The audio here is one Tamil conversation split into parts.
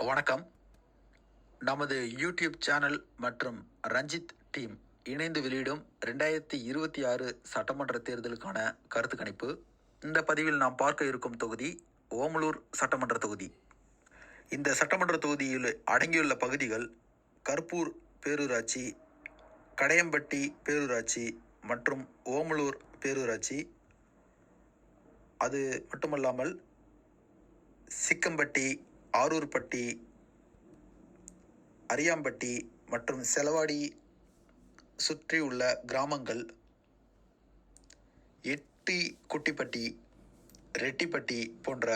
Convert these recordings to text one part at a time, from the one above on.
வணக்கம். நமது யூடியூப் சேனல் மற்றும் ரஞ்சித் டீம் இணைந்து வெளியிடும் ரெண்டாயிரத்தி இருபத்தி ஆறு சட்டமன்ற தேர்தலுக்கான கருத்து கணிப்பு. இந்த பதிவில் நாம் பார்க்க இருக்கும் தொகுதி ஓமலூர் சட்டமன்ற தொகுதி. இந்த சட்டமன்ற தொகுதியில் அடங்கியுள்ள பகுதிகள் கருப்பூர் பேரூராட்சி கடையம்பட்டி பேரூராட்சி மற்றும் ஓமலூர் பேரூராட்சி. அது மட்டுமல்லாமல் சிக்கம்பட்டி ஆரூர்பட்டி அரியாம்பட்டி மற்றும் செலவாடி சுற்றி உள்ள கிராமங்கள் எட்டி குட்டிப்பட்டி ரெட்டிப்பட்டி போன்ற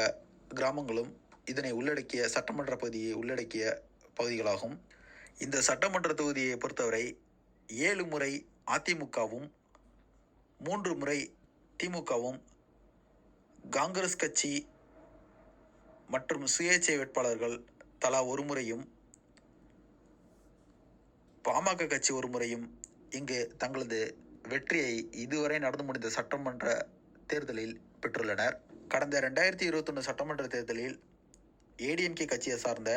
கிராமங்களும் இதனை உள்ளடக்கிய சட்டமன்ற பகுதியை உள்ளடக்கிய பகுதிகளாகும். இந்த சட்டமன்ற தொகுதியை பொறுத்தவரை ஏழு முறை அதிமுகவும் மூன்று முறை திமுகவும் காங்கிரஸ் கட்சி மற்றும் சுயேட்சை வேட்பாளர்கள் தலா ஒரு முறையும் பாமக கட்சி ஒரு முறையும் இங்கு தங்களது வெற்றியை இதுவரை நடந்து முடிந்த சட்டமன்ற தேர்தலில் பெற்றுள்ளனர். கடந்த ரெண்டாயிரத்தி இருபத்தொன்று சட்டமன்ற தேர்தலில் ஏடிஎம்கே கட்சியை சார்ந்த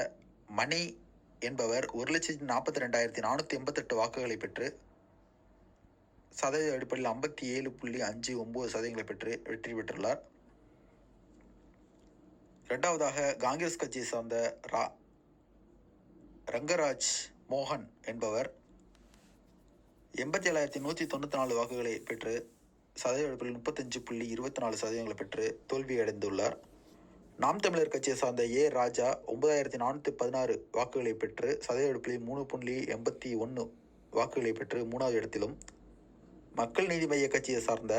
மணி என்பவர் ஒரு லட்சத்தி நாற்பத்தி ரெண்டாயிரத்தி நானூற்றி எண்பத்தெட்டு வாக்குகளை பெற்று சதவீத அடிப்படையில் ஐம்பத்தி ஏழு புள்ளி அஞ்சு ஒம்பது சதவீதங்களை பெற்று வெற்றி பெற்றுள்ளார். ரெண்டாவதாக காங்கிரஸ் கட்சியை சார்ந்த ரா ரங்கராஜ் மோகன் என்பவர் எண்பத்தி ஏழாயிரத்தி நூற்றி தொண்ணூற்றி நாலு வாக்குகளை பெற்று சதவீதத்தில் முப்பத்தஞ்சு புள்ளி இருபத்தி நாலு சதவீதங்களை பெற்று தோல்வியடைந்துள்ளார். நாம் தமிழர் கட்சியை சார்ந்த ஏ. ராஜா ஒன்பதாயிரத்தி நானூற்றி பதினாறு வாக்குகளை பெற்று சதவீதத்தில் மூணு புள்ளி எண்பத்தி ஒன்று வாக்குகளை பெற்று மூணாவது இடத்திலும் மக்கள் நீதி மைய கட்சியை சார்ந்த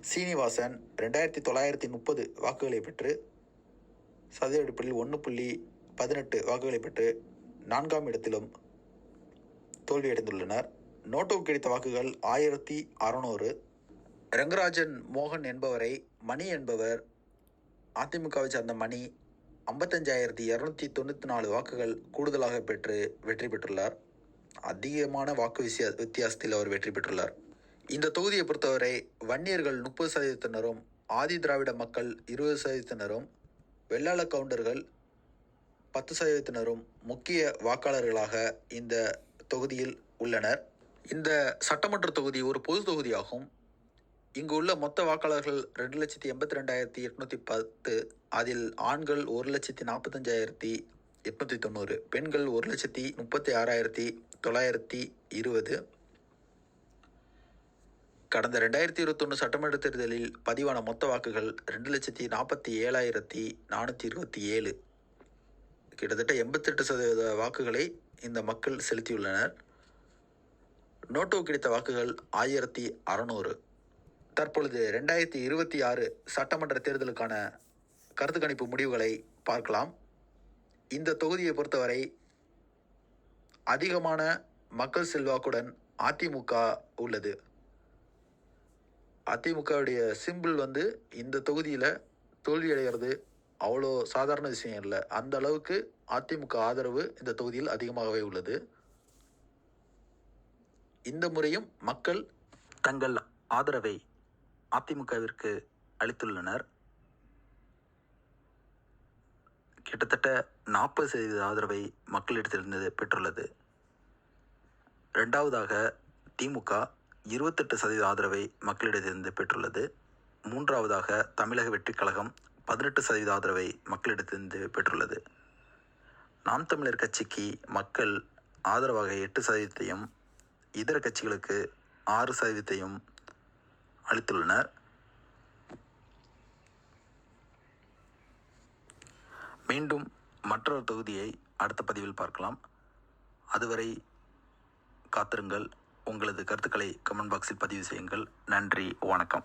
சீனிவாசன் ரெண்டாயிரத்தி தொள்ளாயிரத்தி முப்பது வாக்குகளை பெற்று சதவீத அடிப்படையில் ஒன்று புள்ளி பதினெட்டு வாக்குகளை பெற்று நான்காம் இடத்திலும் தோல்வியடைந்துள்ளனர். நோட்டோவுக்கு கிடைத்த வாக்குகள் ஆயிரத்தி அறநூறு. ரங்கராஜன் மோகன் என்பவரை மணி என்பவர் அதிமுகவை சேர்ந்த மணி ஐம்பத்தஞ்சாயிரத்தி இரநூத்தி தொண்ணூற்றி நாலு வாக்குகள் கூடுதலாக பெற்று வெற்றி பெற்றுள்ளார். அதிகமான வாக்கு விசிய வித்தியாசத்தில் அவர் வெற்றி பெற்றுள்ளார். இந்த தொகுதியை பொறுத்தவரை வன்னியர்கள் முப்பது சதவீதத்தினரும் ஆதி திராவிட மக்கள் இருபது சதவீதத்தினரும் வெள்ளாள கவுண்டர்கள் பத்து சதவீதத்தினரும் முக்கிய வாக்காளர்களாக இந்த தொகுதியில் உள்ளனர். இந்த சட்டமன்ற தொகுதி ஒரு பொது தொகுதியாகும். இங்கு உள்ள மொத்த வாக்காளர்கள் ரெண்டு லட்சத்தி எண்பத்தி ரெண்டாயிரத்தி எட்நூற்றி பத்து அதில் ஆண்கள் ஒரு லட்சத்தி நாற்பத்தஞ்சாயிரத்தி எட்நூற்றி தொண்ணூறு பெண்கள் ஒரு லட்சத்தி முப்பத்தி ஆறாயிரத்தி தொள்ளாயிரத்தி இருபது. கடந்த ரெண்டாயிரத்தி இருபத்தொன்று சட்டமன்ற தேர்தலில் பதிவான மொத்த வாக்குகள் ரெண்டு லட்சத்தி நாற்பத்தி ஏழாயிரத்தி நானூற்றி இருபத்தி ஏழு. கிட்டத்தட்ட எண்பத்தெட்டு சதவீத வாக்குகளை இந்த மக்கள் செலுத்தியுள்ளனர். நோட்டோ கிடைத்த வாக்குகள் ஆயிரத்தி அறநூறு. தற்பொழுது ரெண்டாயிரத்தி இருபத்தி ஆறு சட்டமன்ற தேர்தலுக்கான கருத்து கணிப்பு முடிவுகளை பார்க்கலாம். இந்த தொகுதியை பொறுத்தவரை அதிகமான மக்கள் செல்வாக்குடன் அதிமுக உள்ளது. அதிமுகவுடைய சிம்பிள் வந்து இந்த தொகுதியில் தோல்வி அடைகிறது அவ்வளோ சாதாரண விஷயம் இல்லை. அந்த அளவுக்கு அதிமுக ஆதரவு இந்த தொகுதியில் அதிகமாகவே உள்ளது. இந்த முறையும் மக்கள் தங்கள் ஆதரவை அதிமுகவிற்கு அளித்துள்ளனர். கிட்டத்தட்ட நாற்பது சதவீத ஆதரவை மக்களிடத்திலிருந்து பெற்றுள்ளது. ரெண்டாவதாக திமுக இருபத்தெட்டு சதவீத ஆதரவை மக்களிடத்திலிருந்து பெற்றுள்ளது. மூன்றாவதாக தமிழக வெற்றிக் கழகம் பதினெட்டு சதவீத ஆதரவை மக்களிடத்திலிருந்து பெற்றுள்ளது. நாம் தமிழர் கட்சிக்கு மக்கள் ஆதரவாக எட்டு சதவீதத்தையும் இதர கட்சிகளுக்கு ஆறு சதவீதத்தையும் அளித்துள்ளனர். மீண்டும் மற்றொரு தொகுதியை அடுத்த பதிவில் பார்க்கலாம். அதுவரை காத்திருங்கள். உங்களது கருத்துக்களை கமெண்ட் பாக்ஸில் பதிவு செய்யுங்கள். நன்றி வணக்கம்.